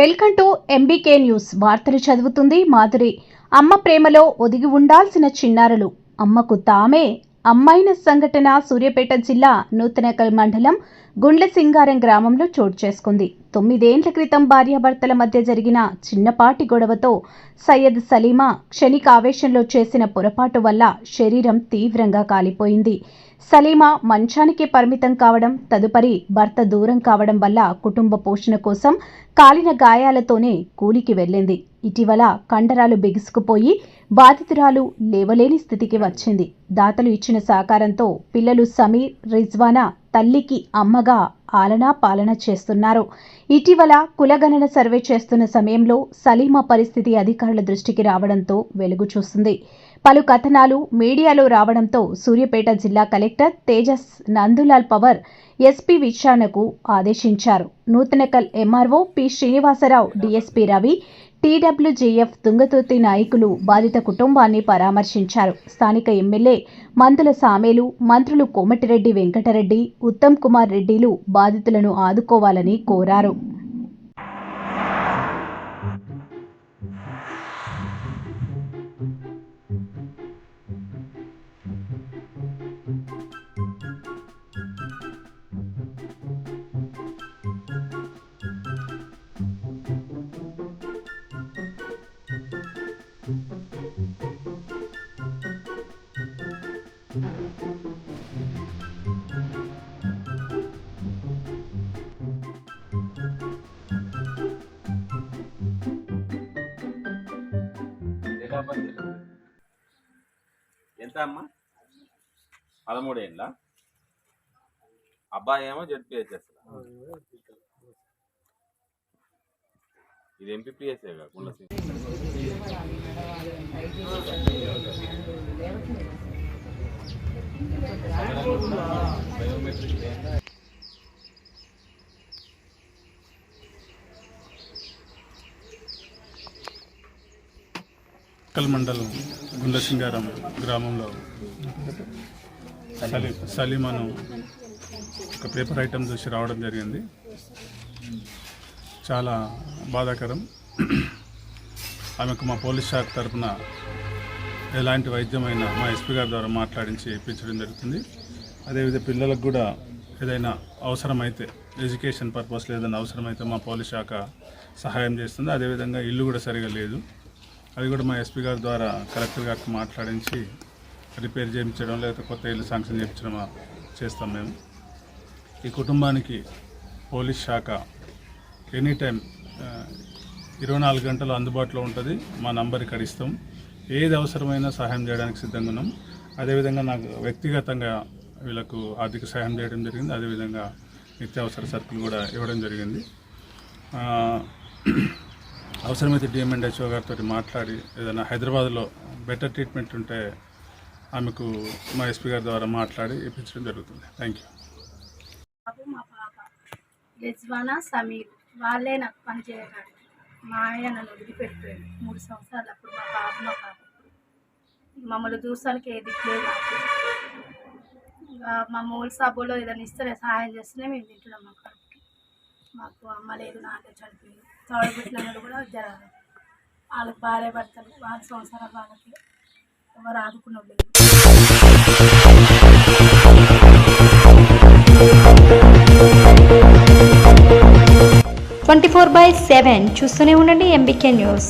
Welcome to MBK news వార్తలు చదువుతుంది మాధురి. అమ్మ ప్రేమలో ఒదిగి ఉండాల్సిన చిన్నారులు. అమ్మకు తామే అమ్మాయిన సంఘటన సూర్యాపేట జిల్లా నూతనకల్ మండలం గుండ్లసింగారం గ్రామంలో చోటు చేసుకుంది. తొమ్మిదేండ్ల క్రితం భార్యాభర్తల మధ్య జరిగిన చిన్నపాటి గొడవతో సయ్యద్ సలీమా క్షణిక ఆవేశంలో చేసిన పొరపాటు వల్ల శరీరం తీవ్రంగా కాలిపోయింది. సలీమా మంచానికి పరిమితం కావడం తదుపరి భర్త దూరం కావడం వల్ల కుటుంబ పోషణ కోసం కాలిన గాయాలతోనే కూలికి వెళ్ళింది. ఇటీవల కండరాలు బిగుసుకుపోయి బాధితురాలు లేవలేని స్థితికి వచ్చింది. దాతలు ఇచ్చిన సహకారంతో పిల్లలు సమీర్ రిజ్వానా తల్లికి అమ్మగా ఆలనా పాలన చేస్తున్నారు. ఇటీవల కులగణన సర్వే చేస్తున్న సమయంలో సలీమా పరిస్థితి అధికారుల దృష్టికి రావడంతో వెలుగు చూస్తుంది. పలు కథనాలు మీడియాలో రావడంతో సూర్యాపేట జిల్లా కలెక్టర్ తేజస్ నందులాల్ పవర్ ఎస్పీ విచారణకు ఆదేశించారు. Nuthankal MRO P Srinivasa Rao DSP Ravi TWJF Thungathurthi నాయకులు బాధిత కుటుంబాన్ని పరామర్శించారు. స్థానిక ఎమ్మెల్యే మంతుల సామేలు మంత్రులు కోమటిరెడ్డి వెంకటరెడ్డి ఉత్తమ్ కుమార్ రెడ్డిలు బాధితులను ఆదుకోవాలని కోరారు. ఎంత అమ్మా? పదమూడు ఏండ్ల? అబ్బాయి ఏమో జడ్పిహెచ్ఎస్ ఇది ఎంపీపీఎస్ గుండె కల్ మండలం గుండసింగారం గ్రామంలో సలీ. సలీమాను ఒక పేపర్ ఐటమ్ చూసి రావడం జరిగింది. చాలా బాధాకరం. ఆమెకు మా పోలీస్ శాఖ తరఫున ఎలాంటి వైద్యమైన మా ఎస్పీ గారి ద్వారా మాట్లాడించి ఇప్పించడం జరుగుతుంది. అదేవిధంగా పిల్లలకు కూడా ఏదైనా అవసరమైతే ఎడ్యుకేషన్ పర్పస్లో ఏదైనా అవసరమైతే మా పోలీస్ శాఖ సహాయం చేస్తుంది. అదేవిధంగా ఇల్లు కూడా సరిగా లేదు. అది కూడా మా ఎస్పీ గారి ద్వారా కలెక్టర్ గారికి మాట్లాడించి రిపేర్ చేయించడం లేకపోతే కొత్త ఇల్లు శాంక్షన్ చేయించడం చేస్తాం మేము. ఈ కుటుంబానికి పోలీస్ శాఖ ఎనీ టైం ఇరవై నాలుగు గంటలు అందుబాటులో ఉంటుంది. మా నంబర్ ఇక్కడ ఇస్తాం ఏది అవసరమైనా సహాయం చేయడానికి సిద్ధంగా ఉన్నాం. అదేవిధంగా నాకు వ్యక్తిగతంగా వీళ్ళకు ఆర్థిక సహాయం చేయడం జరిగింది. అదేవిధంగా నిత్యావసర సరుకులు కూడా ఇవ్వడం జరిగింది. అవసరమైతే డిఎంఎండ్హెచ్ఓ గారితో మాట్లాడి ఏదైనా హైదరాబాద్లో బెటర్ ట్రీట్మెంట్ ఉంటే ఆమెకు మా ఎస్పీ గారి ద్వారా మాట్లాడి ఇప్పించడం జరుగుతుంది. థ్యాంక్ యూ మా పాప యజ్వానా సమీర్ వాళ్ళే నాకు పని చేయడానికి మా ఆయన నన్ను వదిలిపెట్టాడు మూడు సంవత్సరాలు అప్పుడు మా పాప మా పాప. మమ్మల్ని చూసానికి ఏది లేదు మా మూల సబ్బులో ఏదైనా ఇస్తే సహాయం చేస్తేనే మేము తింటున్నాం మాకు మాకు అమ్మ లేదు నాన్న చనిపోయింది. తోడబుట్టిన కూడా జరగదు. వాళ్ళకి భార్య భర్తలు వాళ్ళ సంవత్సరాలు వాళ్ళకి ఎవరు ఆదుకున్న లేదు ట్వంటీ ఫోర్ బై సెవెన్ చూస్తూనే ఉండండి ఎంబీకే న్యూస్.